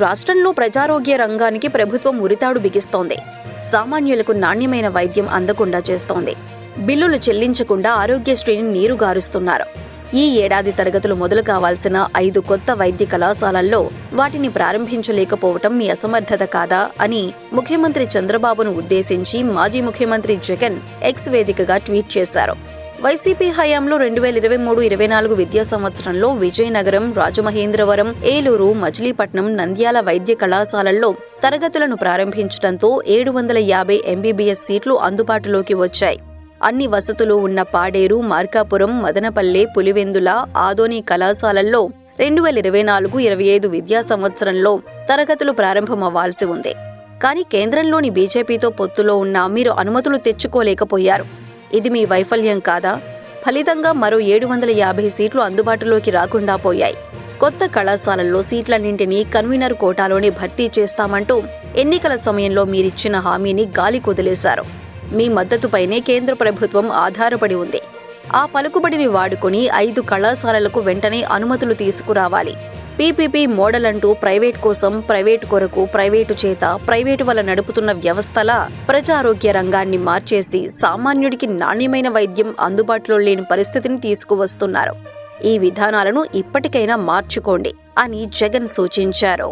రాష్ట్రంలో ప్రజారోగ్య రంగానికి ప్రభుత్వం ఉరితాడు బిగిస్తోంది. సామాన్యులకు నాణ్యమైన వైద్యం అందకుండా చేస్తోంది. బిల్లులు చెల్లించకుండా ఆరోగ్యశ్రీని నీరుగారుస్తున్నారు ఈ ఏడాది తరగతులు మొదలు కావాల్సిన ఐదు కొత్త వైద్య కళాశాలల్లో వాటిని ప్రారంభించలేకపోవటం మీ అసమర్థత కాదా అని ముఖ్యమంత్రి చంద్రబాబును ఉద్దేశించి మాజీ ముఖ్యమంత్రి జగన్ ఎక్స్ వేదికగా ట్వీట్ చేశారు. వైసీపీ హయాంలో రెండు వేల ఇరవై మూడు ఇరవై నాలుగు విద్యా సంవత్సరంలో విజయనగరం రాజమహేంద్రవరం ఏలూరు మచిలీపట్నం నంద్యాల వైద్య కళాశాలల్లో తరగతులను ప్రారంభించడంతో ఏడు వందల యాభై ఎంబీబీఎస్ సీట్లు అందుబాటులోకి వచ్చాయి. అన్ని వసతులు ఉన్న పాడేరు మార్కాపురం మదనపల్లె పులివెందుల ఆదోని కళాశాలల్లో రెండు వేల ఇరవై నాలుగు ఇరవై ఐదు విద్యా సంవత్సరంలో తరగతులు ప్రారంభమవ్వాల్సి ఉంది. కానీ కేంద్రంలోని బీజేపీతో పొత్తులో ఉన్న మీరు అనుమతులు తెచ్చుకోలేకపోయారు. ఇది మీ వైఫల్యం కాదా? ఫలితంగా మరో ఏడు వందల యాభై సీట్లు అందుబాటులోకి రాకుండా పోయాయి. కొత్త కళాశాలల్లో సీట్లన్నింటినీ కన్వీనర్ కోటాలోనే భర్తీ చేస్తామంటూ ఎన్నికల సమయంలో మీరిచ్చిన హామీని గాలి కుదిలేశారు. మీ మద్దతుపైనే కేంద్ర ప్రభుత్వం ఆధారపడి ఉంది. ఆ పలుకుబడిని వాడుకొని ఐదు కళాశాలలకు వెంటనే అనుమతులు తీసుకురావాలి. పీపీపీ మోడల్ అంటూ ప్రైవేట్ కోసం ప్రైవేటు కొరకు ప్రైవేటు చేత ప్రైవేటు వల్ల నడుపుతున్న వ్యవస్థలా ప్రజారోగ్య రంగాన్ని మార్చేసి సామాన్యుడికి నాణ్యమైన వైద్యం అందుబాటులో లేని పరిస్థితిని తీసుకువస్తున్నారు. ఈ విధానాలను ఇప్పటికైనా మార్చుకోండి అని జగన్ సూచించారు.